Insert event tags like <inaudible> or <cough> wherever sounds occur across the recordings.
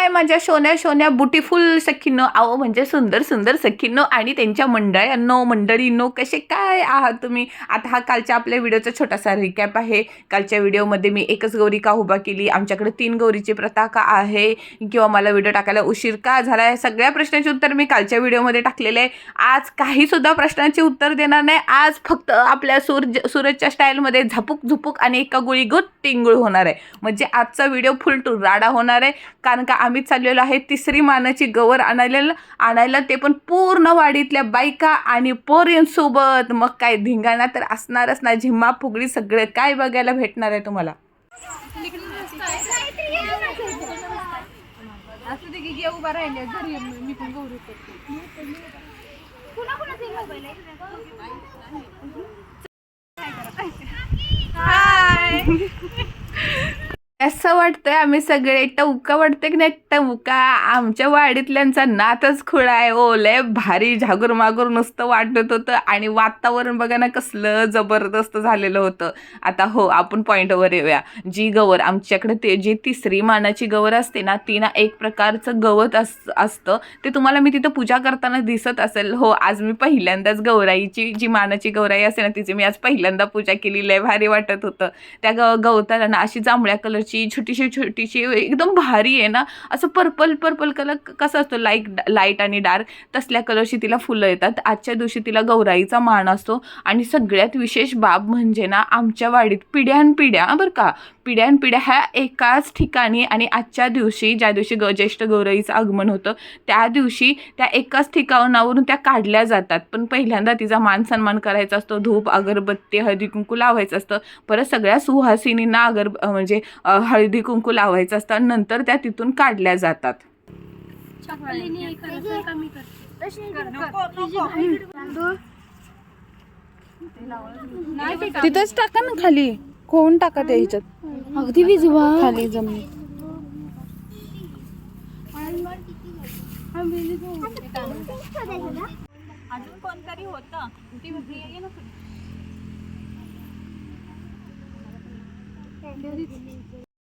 हाय माझ्या सोन्या सोन्या बुटीफुल सखीनो आओ म्हणजे सुंदर सुंदर सखीनो आणि त्यांच्या मंडळ्यांनो मंडळींनो कसे काय आहात तुम्ही? आता हा कालच्या आपल्या व्हिडिओचा छोटासा रिकॅप आहे. कालच्या व्हिडिओमध्ये मी एकच गौरी का उभा केली. आमच्याकडे तीन गौरीची प्रथा का आहे. किंवा मला व्हिडिओ टाकायला उशीर का झाला? आहे सगळ्या प्रश्नाचे उत्तर मी कालच्या व्हिडिओमध्ये टाकलेले आहे. आज काहीसुद्धा प्रश्नाचे उत्तर देणार नाही. आज फक्त आपल्या सूरज सूरजच्या स्टाईलमध्ये झापूक झुपूक आणि एका गोळी गुत टिंगूळ होणार आहे. म्हणजे आजचा व्हिडिओ फुल टू राडा होणार आहे. कारण का आम्ही चाललेलो आहे तिसरी मानाची गवर आणायला आणायला. ते पण पूर्ण वाडीतल्या बायका आणि पोरींसोबत मग काय धिंगाणा तर असणारच ना. झिम्मा फुगडी सगळं काय बघायला भेटणार आहे तुम्हाला? असं <laughs> असं वाटतंय आम्ही सगळे टवका वाटते की नाही? टवका आमच्या वाडीतल्यांचा नातच खुळा आहे ओ लय भारी झागूर मागूर नुसतं वाटत होतं. आणि वातावरण बघा ना कसलं जबरदस्त झालेलं होतं. आता हो आपण पॉईंटवर येऊया. जी गवर आमच्याकडे ते जी तिसरी मानाची गवर असते ना ती ना एक प्रकारचं गवत अस असतं. ते तुम्हाला मी तिथं पूजा करताना दिसत असेल. हो आज मी पहिल्यांदाच गौराईची जी मानाची गौराई असते ना तिची मी आज पहिल्यांदा पूजा केली. लय भारी वाटत होतं. त्या ग गवताला ना अशी जांभळ्या कलरची छोटीशी छोटीशी एकदम भारी आहे ना. असं पर्पल पर्पल कलर कसं असतो लाइट लाइट आणि डार्क तसल्या कलरची तिला फुलं येतात. आजच्या दिवशी तिला गौराईचा मान असतो. आणि सगळ्यात विशेष बाब म्हणजे ना आमच्या वाडीत पिढ्यानपिढ्या बरं का? पिढ्यानपिढ्या ह्या एकाच ठिकाणी आणि आजच्या दिवशी ज्या दिवशी ग ज्येष्ठ गौराईचं आगमन होतं त्या दिवशी त्या एकाच ठिकाणावरून त्या काढल्या जातात. पण पहिल्यांदा तिचा मान सन्मान करायचा असतो. धूप अगरबत्ती हळदी कुंकू लावायचं असतं. परत सगळ्या सुहासिनींना अगर म्हणजे हळदी कुंकू लावायचं असतं नंतर त्या तिथून काढल्या जातात. कमी तिथंच टाका ना खाली. कोण टाका त्या ह्याच्यात? अगदी विजवा खाली जमिनीत. अजून कोणतरी होतं? ती.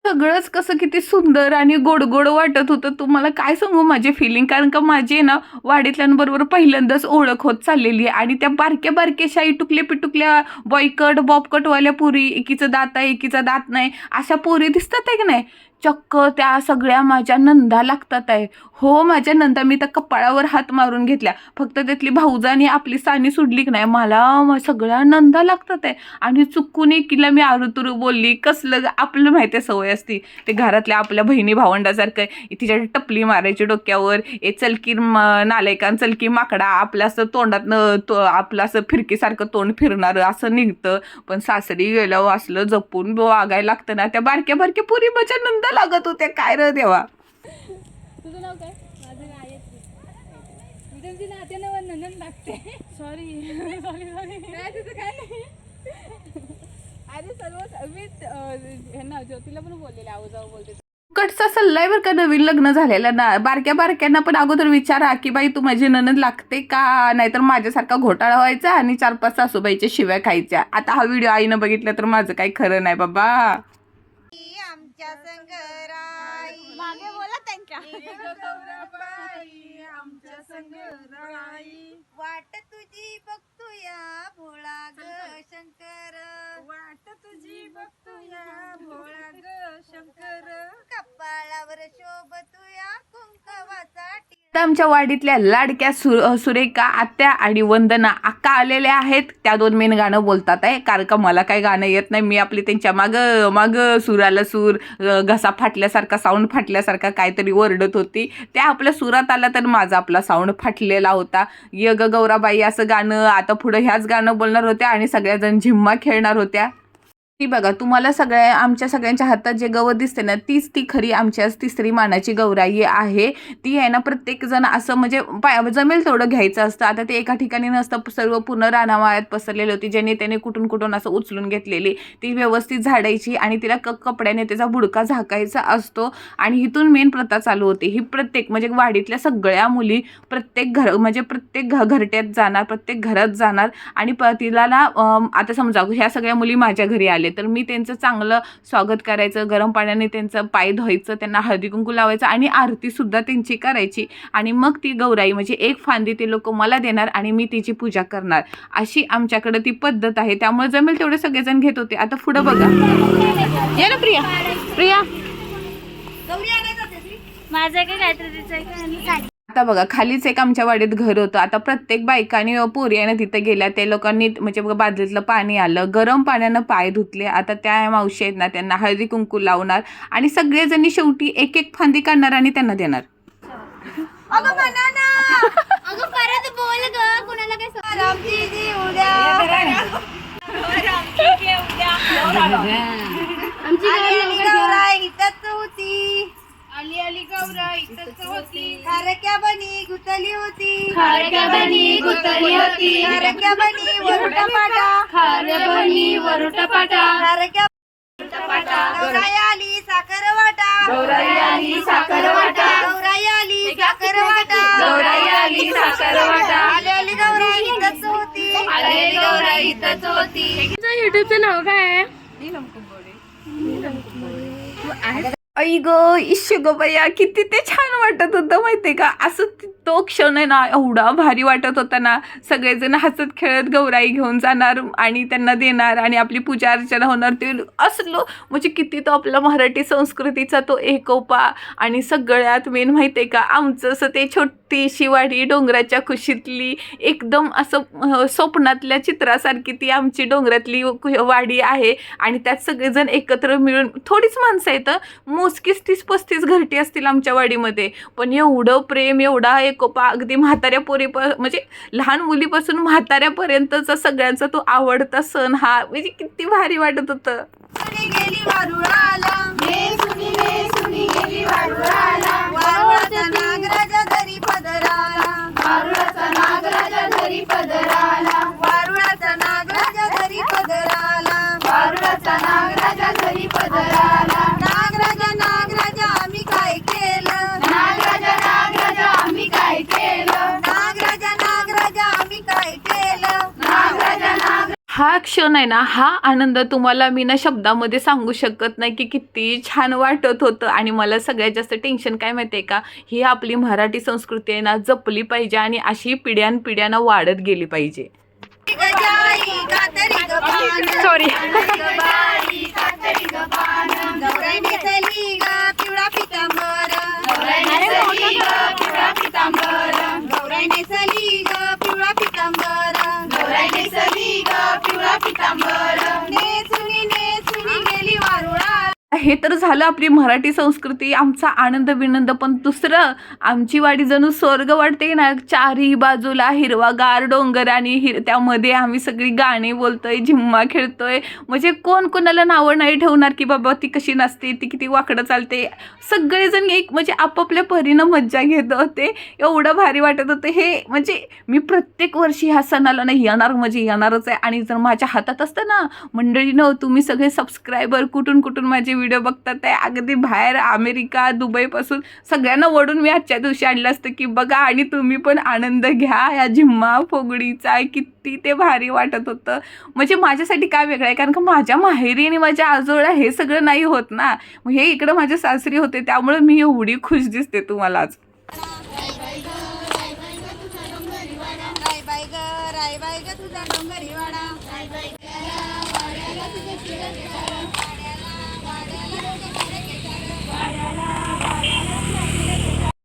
सगळंच कसं किती सुंदर आणि गोड गोड वाटत होतं. तुम्हाला काय सांगू माझी फिलिंग कारण का माझी ना वाडीतल्यांबरोबर पहिल्यांदाच ओळख होत चाललेली आहे. आणि त्या बारक्या बारक्या शाई टुकल्या पिटुकल्या बॉयकट बॉबकटवाल्या पुरी एकीचं दात आहे एकीचा दात नाही. अशा पोरी दिसतात आहे की नाही? चक्क त्या सगळ्या माझ्या नंदा लागतात आहे. हो माझ्या नंदा मी तर कपाळावर हात मारून घेतल्या. फक्त त्यातली भाऊजानी आपली सानी सुडली की नाही? मला सगळ्या नंदा लागतात आहे. आणि चुकून एकीला मी आरुतुरू बोलली. कसलं आपलं माहिती आहे सवय असती. ते घरातल्या आपल्या बहिणी भावंडासारखं आहे. तिच्या टपली मारायची डोक्यावर. ए चलकी म- नालायकान चलकी माकडा. आपलं असं तोंडातनं तो आपलं असं फिरकीसारखं तोंड फिरणारं असं निघतं. पण सासरी गेल्यावर असलं जपून वागायला लागतं ना. त्या बारक्या बारक्या पुरी माझ्या नंदा लागत होत्या. काय र देवा? तुझं नाव काय? माझं नाव आहे मी तुमची नाते नाव नंदन लागते. सॉरी सॉरी सॉरी नाही तुझं काय नाही. अरे सर्व मी ह्यांना ज्योतीला पण बोललेले आऊ जाऊ बोलते. कडचा सल्लाय बरं का नवीन लग्न झालेलं ना. बारक्या बारक्यांना पण अगोदर विचारा की बाई तू माझी ननद लागते का? नाहीतर माझ्यासारखा घोटाळा व्हायचा आणि चार पाच सासूबाईच्या शिव्या खायच्या. आता हा व्हिडिओ आईनं बघितला तर माझं काही खरं नाही बाबा. आमच्या संगराई मागे बोला त्यांच्या. आमच्या संगराई वाट तुझी बघतोया भोळा ग शंकर. वाट तुझी बघतोया भोळा ग शंकर. कपाळावर शोभतोया कुंकवाचा तर आमच्या वाडीतल्या लाडक्या सु सुरेखा आत्या आणि वंदना अक्का आलेल्या आहेत. त्या दोन मेन गाणं बोलतात आहे. कारण का मला काही गाणं येत नाही. मी आपली त्यांच्या मागं मागं सुराला सूर घसा फाटल्यासारखा साऊंड फाटल्यासारखा काहीतरी ओरडत होती. त्या आपल्या सुरात आला तर माझा आपला साऊंड फाटलेला होता. य ग गौराबाई असं गाणं आता पुढं ह्याच गाणं बोलणार होत्या आणि सगळ्याजण झिम्मा खेळणार होत्या. ती बघा तुम्हाला सगळ्या आमच्या सगळ्यांच्या हातात जे गवत दिसते ना तीच ती खरी आमच्या तिसरी मानाची गौराई आहे. ती आहे ना प्रत्येक जण असं म्हणजे पाय जमेल तेवढं घ्यायचं असतं. आता ते एका ठिकाणी नसतं सर्व पूर्ण रानावाळ्यात पसरलेली होती. ज्याने त्याने कुठून कुठून असं उचलून घेतलेली. ती व्यवस्थित झाडायची आणि तिला क कपड्याने त्याचा बुडका झाकायचा असतो. आणि इथून मेन प्रथा चालू होती. ही प्रत्येक म्हणजे वाडीतल्या सगळ्या मुली प्रत्येक घर म्हणजे प्रत्येक घ घरट्यात जाणार प्रत्येक घरात जाणार. आणि प तिला ना आता समजा ह्या सगळ्या मुली माझ्या घरी आल्या. आले तर मी त्यांचं चांगलं स्वागत करायचं गरम पाण्याने त्यांचं पाय धुवायचं त्यांना हळदी कुंकू लावायचं आणि आरतीसुद्धा त्यांची करायची. आणि मग ती गौराई म्हणजे एक फांदी ते लोक मला देणार आणि मी तिची पूजा करणार. अशी आमच्याकडे ती पद्धत आहे. त्यामुळे जमेल तेवढे सगळेजण घेत होते. आता पुढं बघा. ये ना प्रिया. प्रिया. माझं काय काहीतरी काय आता बघा खालीच एक आमच्या वाडीत घर होतं. आता प्रत्येक बायकाने पोरी आहे ना तिथं गेल्या त्या लोकांनी म्हणजे बघा बादलीतलं पाणी आलं गरम पाण्यानं पाय धुतले. आता त्या मावशी आहेत ना त्यांना हळदी कुंकू लावणार आणि सगळेजणी शेवटी एक एक फांदी काढणार आणि त्यांना देणार. अगं म्हणा ना अगं परत बोल ग कुणाला काय रामजी जी उड्या आमची होती. खारक्या बनी गुतली होती. खारक्या बनी गुतली होती. खारक्या बनी बनी गौराई आली साखर वाटा. गौराई आली साखर वाटा. गौराई आली साखर वाटा. गौराई आली साखर वाटा. गौराई होती. आलेली गौराई इथंच होती. तुमचं युट्यूबचं नाव काय आहे? आई ग इश्य ग बया किती ते छान वाटत होतं माहितीये का? असं तो क्षण आहे ना एवढा भारी वाटत होता ना. सगळेजण हसत खेळत गौराई घेऊन जाणार आणि त्यांना देणार आणि आपली पूजा अर्चना होणार. ते असलो म्हणजे किती तो आपला मराठी संस्कृतीचा तो एकोपा आणि सगळ्यात मेन आहे का? आमचं असं ते छोट शिवाडी डोंगराच्या कुशीतली एकदम असं स्वप्नातल्या चित्रासारखी ती आमची डोंगरातली वाडी आहे. आणि त्यात सगळेजण एकत्र मिळून थोडीच माणसं येतं मोजकीच तीस पस्तीस घरटी असतील आमच्या वाडीमध्ये. पण एवढं प्रेम एवढा एकोपा अगदी म्हाताऱ्या पोरी म्हणजे लहान मुलीपासून म्हाताऱ्यापर्यंतचा सगळ्यांचा तो आवडता सण हा म्हणजे किती भारी वाटत होतं. सुनी गेली हा क्षण आहे ना हा आनंद तुम्हाला मी ना शब्दामध्ये सांगू शकत नाही की किती छान वाटत होतं. आणि मला सगळ्यात जास्त टेन्शन काय माहिती आहे का? ही आपली मराठी संस्कृती आहे ना जपली पाहिजे आणि अशी पिढ्यानपिढ्यानं वाढत गेली पाहिजे. सॉरी ग पिवळा पितांबर. पिवळा पितांबर. पिवळा नेसुनी नेसुनी गेली वारुळा हे तर झालं आपली मराठी संस्कृती आमचा आनंद विनंद पण दुसरं आमची वाडी जणू स्वर्ग वाटते ना. चारही बाजूला हिरवागार डोंगर आणि हिर त्यामध्ये आम्ही सगळी गाणी बोलतोय झिम्मा खेळतोय. म्हणजे कोण कोणाला नावं नाही ठेवणार की बाबा ती कशी नसते ती किती वाकडं चालते. सगळेजण एक म्हणजे आपापल्या परीनं मज्जा घेत होते. एवढं भारी वाटत होतं. हे म्हणजे मी प्रत्येक वर्षी ह्या सणाला नाही येणार म्हणजे येणारच आहे. आणि जर माझ्या हातात असतं ना मंडळीनं तुम्ही सगळे सबस्क्रायबर कुठून कुठून माझे व्हिडिओ बघतात आहे अगदी बाहेर अमेरिका दुबईपासून सगळ्यांना वडून मी आजच्या दिवशी आणलं असतं की बघा आणि तुम्ही पण आनंद घ्या. या झिम्मा फुगडीचा किती ते भारी वाटत होतं. म्हणजे माझ्यासाठी काय वेगळं आहे? कारण का माझ्या माहेरी आणि माझ्या आजोळ्या हे सगळं नाही होत ना. मग हे इकडं माझ्या सासरी होते. त्यामुळे मी एवढी खुश दिसते तुम्हाला आज. राय बाय राय बाय ग तुझा डोंगरी वाडा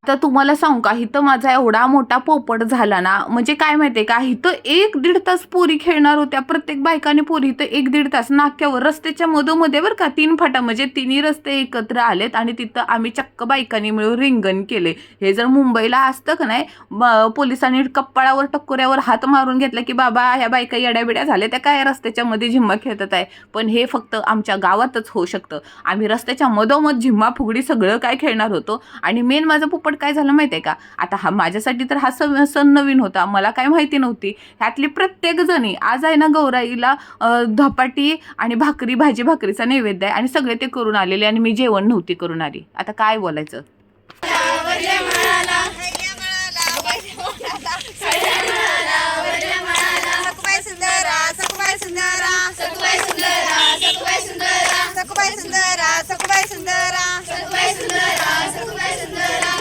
आता तुम्हाला सांगू का इथं माझा एवढा मोठा पोपट झाला ना म्हणजे काय माहितीये का इथं एक दीड तास पोरी खेळणार होत्या प्रत्येक बायकाने पोरी इथं एक दीड तास नाक्यावर रस्त्याच्या मधोमध्ये बरं का तीन फाटा म्हणजे तिन्ही रस्ते एकत्र आलेत आणि तिथं आम्ही चक्क बायकांनी मिळून रिंगण केले. हे जर मुंबईला असतं का नाही पोलिसांनी कप्पाळावर टक्कोऱ्यावर हात मारून घेतला की बाबा ह्या बायका येड्याबिड्या झाल्या त्या काय रस्त्याच्या मध्ये झिम्मा खेळतात आहे? पण हे फक्त आमच्या गावातच होऊ शकतं. आम्ही रस्त्याच्या मधोमध झिम्मा फुगडी सगळं काय खेळणार होतो? आणि मेन माझं पोपट काय झालं माहिती आहे का आता हा माझ्यासाठी तर हा सण सण नवीन होता मला काय माहिती नव्हती ह्यातली प्रत्येकजणी आज आहे ना गौराईला धपाटी आणि भाकरी भाजी भाकरीचा नैवेद्य आहे आणि सगळे ते करून आलेले आणि मी जेवण नव्हती करून आली आता काय बोलायचं सुंदरा सुंदरा सुंदरा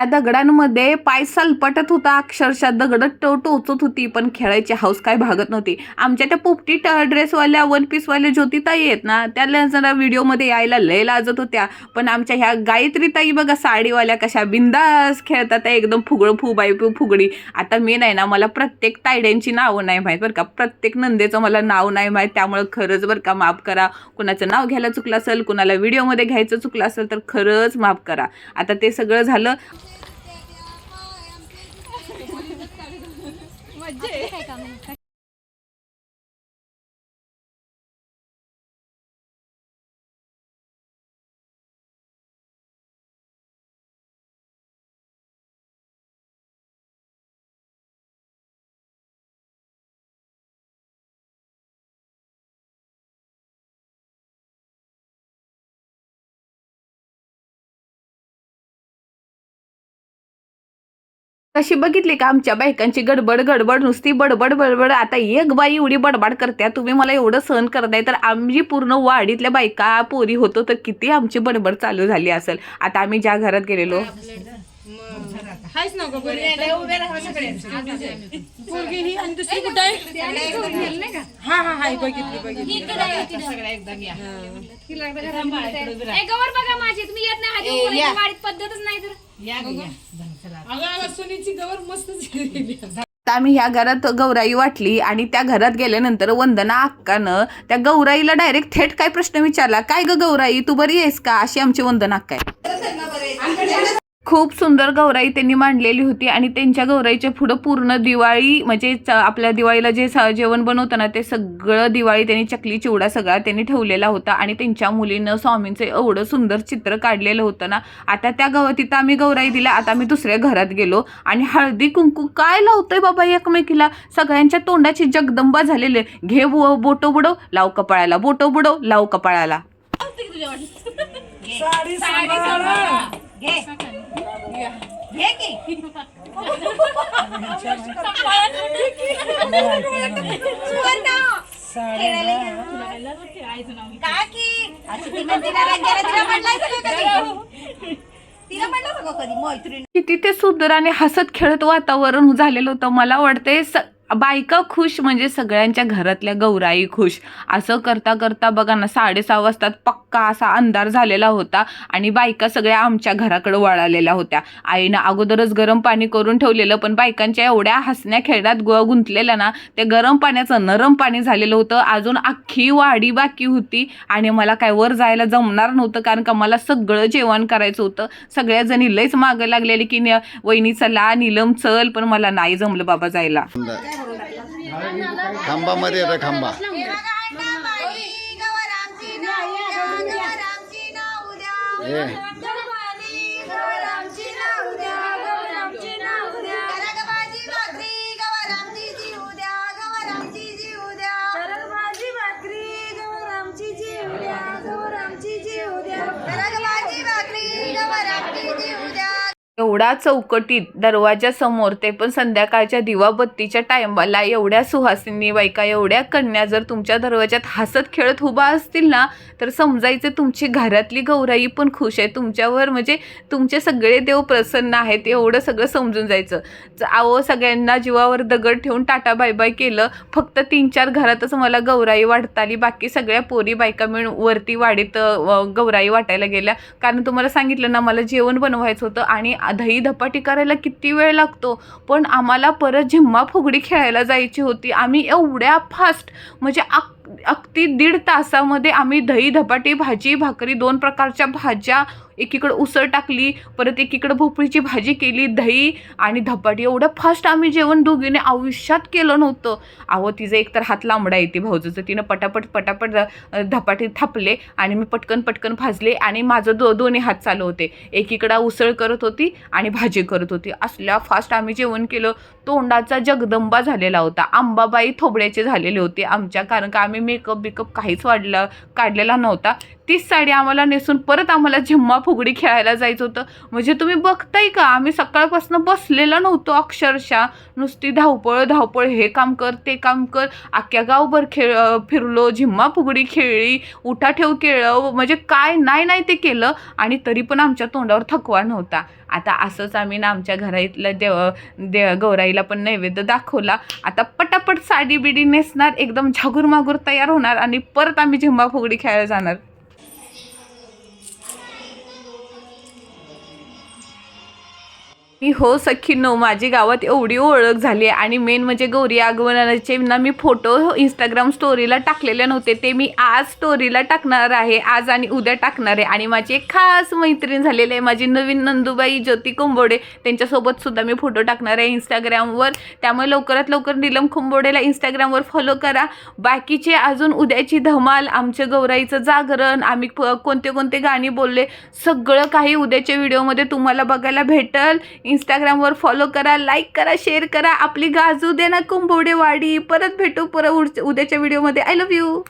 त्या दगडांमध्ये पाय सलपटत होता. अक्षरशः दगड टो टोचत होती पण खेळायची हाऊस काय भागत नव्हती. आमच्या त्या पोपटी ट ड्रेसवाल्या वन पीसवाल्या ज्योतिताई आहेत ना त्याला जरा व्हिडिओमध्ये यायला लय लाजत होत्या. पण आमच्या ह्या गायत्री ताई बघा साडीवाल्या कशा बिंदास खेळतात. त्या एकदम फुगड फुबाई फु- फुगडी. आता मी नाही ना मला प्रत्येक तायड्यांची नावं नाही माहीत बरं का. प्रत्येक नंदेचं मला नाव नाही माहीत. त्यामुळं खरंच बरं का माफ करा. कुणाचं नाव घ्यायला चुकलं असेल कुणाला व्हिडिओमध्ये घ्यायचं चुकलं असेल तर खरंच माफ करा. आता ते सगळं झालं. काय काम कशी बघितली का आमच्या बायकांची गडबड गडबड नुसती बडबड बडबड. आता एक बाई एवढी बडबड करत्या तुम्ही मला एवढं सहन करताय तर आम्ही पूर्ण वाडीतल्या बायका पोरी होतो तर किती आमची बडबड चालू झाली असेल. आता आम्ही ज्या घरात गेलेलो. ए, गवर बघा माझी तुम्ही येत नाही. हाती उचलायची वाडीत नाही तर आता आम्ही ह्या घरात गौराई वाटली आणि त्या घरात गेल्यानंतर वंदना अक्कानं त्या गौराईला डायरेक्ट थेट काय प्रश्न विचारला? काय ग गौराई तू बरी आहेस का? अशी आमची वंदना अक्का आहे. खूप सुंदर गौराई त्यांनी मांडलेली होती आणि त्यांच्या गौराईच्या पुढं पूर्ण दिवाळी म्हणजे च- आपल्या दिवाळीला जे स- जेवण बनवतं ना ते सगळं दिवाळी त्यांनी चकली चिवडा सगळा त्यांनी ठेवलेला होता आणि त्यांच्या मुलीनं स्वामींचं एवढं सुंदर चित्र काढलेलं होतं ना. आता त्या गव तिथं आम्ही गौराई दिल्या आता आम्ही दुसऱ्या घरात गेलो आणि हळदी कुंकू काय लावतोय बाबा एकमेकीला? सगळ्यांच्या तोंडाची जगदंबा झालेले. घे बो- बोटो बुडव लाव कपाळाला. बोटो बुडव लाव कपाळाला. घे. की. खेळायला का की? अशी ती म्हणते ना, रंगाला तिला सगळं कधी? तिला सगळं कधी? मैत्रीण. किती ते सुंदर आणि हसत खेळत वातावरण झालेलं होतं. मला वाटते स बायका खुश म्हणजे सगळ्यांच्या घरातल्या गौराई खुश. असं करता करता बघा ना साडेसहा वाजतात पक्का असा अंधार झालेला होता आणि बायका सगळ्या आमच्या घराकडे वळालेल्या होत्या. आईनं अगोदरच गरम पाणी करून ठेवलेलं पण बायकांच्या एवढ्या हसण्या खेळण्यात ग गुंतलेल्या ना ते गरम पाण्याचं नरम पाणी झालेलं होतं. अजून अख्खी वाडी बाकी होती आणि मला काय वर जायला जमणार नव्हतं कारण का मला सगळं जेवण करायचं होतं. सगळ्या जणी लयच मागं लागलेली की न- वहिनी चला नीलम चल. पण मला नाही जमलं बाबा जायला. खांबामध्ये येतं खांबा. हे. एवढा चौकटीत दरवाजासमोर ते पण संध्याकाळच्या दिवाबत्तीच्या टायमाला एवढ्या सुहासिनी बायका एवढ्या कन्या जर तुमच्या दरवाजात हसत खेळत उभा असतील ना तर समजायचं तुमची घरातली गौराई पण खुश आहे. तुमच्यावर म्हणजे तुमचे सगळे देव प्रसन्न आहेत एवढं सगळं समजून जायचं. ज- सगळ्यांना जीवावर दगड ठेवून टाटा बाय बाय केलं फक्त तीन चार घरातच मला गौराई वाढता आली बाकी सगळ्या पोरी बायका मिळून वरती वाडीत गौराई वाटायला गेल्या. कारण तुम्हाला सांगितलं ना मला जेवण बनवायचं होतं आणि दही धपाटी करायला किती वेळ लागतो? पण आम्हाला परत झिम्मा फुगडी खेळायला जायची होती. आम्ही एवढ्या फास्ट म्हणजे अक अगदी दीड तासामध्ये आम्ही दही धपाटी भाजी भाकरी दोन प्रकारच्या भाज्या एकीकडं उसळ टाकली परत एकीकडं भोपळीची भाजी केली दही आणि धपाटी. एवढं फास्ट आम्ही जेवण दोघीने आयुष्यात केलं नव्हतं. अहो तिचं एकतर हात लांबडा येते भाऊजूचं. तिनं पटापट पटापट धपाटी थापले आणि मी पटकन पटकन भाजले आणि माझं दो दोन्ही हात चालू होते. एकीकडं उसळ करत होती आणि भाजी करत होती. असल्या फास्ट आम्ही जेवण केलं. तोंडाचा जगदंबा झालेला होता. आंबाबाई थोबड्याचे झालेले होते आमच्या कारण का आम्ही मेकअप बिकअप काहीच वाढला काढलेला नव्हता. तीच साडी आम्हाला नेसून परत आम्हाला झिम्मा फुगडी खेळायला जायचं होतं. म्हणजे तुम्ही बघताय का? आम्ही सकाळपासून बसलेलं नव्हतो अक्षरशः. नुसती धावपळ धावपळ हे काम कर ते काम कर. अख्ख्या गावभर खेळ फिरलो झिम्मा फुगडी खेळली उठा ठेव केलं म्हणजे काय नाही नाही ते केलं. आणि तरी पण आमच्या तोंडावर थकवा नव्हता. आता असंच आम्ही ना आमच्या घरातल्या देव दे गौराईला पण नैवेद्य दाखवला. आता पटापट साडी बिडी नेसणार एकदम झागूर मागूर तयार होणार आणि परत आम्ही झिम्मा फुगडी खेळायला जाणार. की हो सखीनो माझी गावात एवढी ओळख झाली आहे. आणि मेन म्हणजे गौरी आगमनाचे ना मी फोटो इंस्टाग्राम स्टोरीला टाकलेले नव्हते. ते मी आज स्टोरीला टाकणार आहे. आज आणि उद्या टाकणार आहे. आणि माझी एक खास मैत्रीण झालेली आहे. माझी नवीन नंदुबाई ज्योती कुंबोडे त्यांच्यासोबत सुद्धा मी फोटो टाकणार आहे इंस्टाग्रामवर त्यामुळे लवकरात लवकर नीलम कुंबोडेला इंस्टाग्रामवर फॉलो करा. बाकीचे अजून उद्याची धमाल आमच्या गौराईचं जागरण आम्ही प- कोणते कोणते गाणी बोलले सगळं काही उद्याच्या व्हिडिओमध्ये तुम्हाला बघायला भेटल. इंस्टाग्रामवर फॉलो करा लाईक करा शेअर करा. आपली गाजू दे ना कुंभोडेवाडी परत भेटू परत उड- उद्याच्या व्हिडिओमध्ये आय लव्ह यू